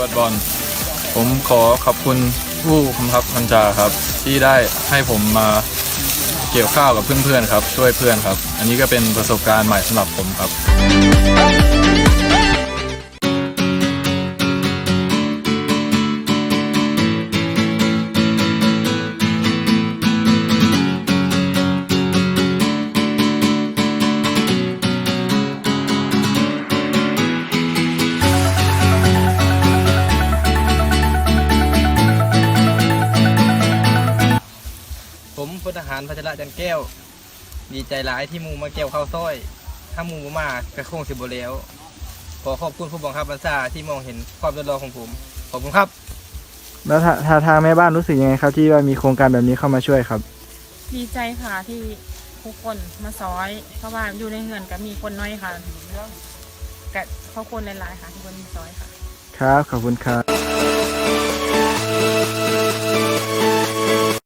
วัฒน์บอล ผมขอขอบคุณผู้กำกับบัญชาครับ ที่ได้ให้ผมมาเกี่ยวข้าวกับเพื่อนๆครับ ช่วยเพื่อนครับ อันนี้ก็เป็นประสบการณ์ใหม่สำหรับผมครับ ผมพลทหารพัชระจันแก้ว ดีใจหลายที่หมูมาเกี่ยวข้าวซ้อย ถ้าหมูบ่มากระคงสิบแล้วขอขอบคุณผู้บังคับบัญชาที่มองเห็นความเดือดร้อนของผม ขอบคุณครับ แล้วทาทาทางแม่บ้านรู้สึกยังไงครับ ที่ว่ามีโครงการแบบนี้เข้ามาช่วยครับ ดีใจค่ะที่ทุกคนมาซอย เพราะว่าอยู่ในเงินก็มีคนน้อยค่ะกับเขาคนหลายๆค่ะที่คนมาซอยค่ะ ครับ ขอบคุณครับ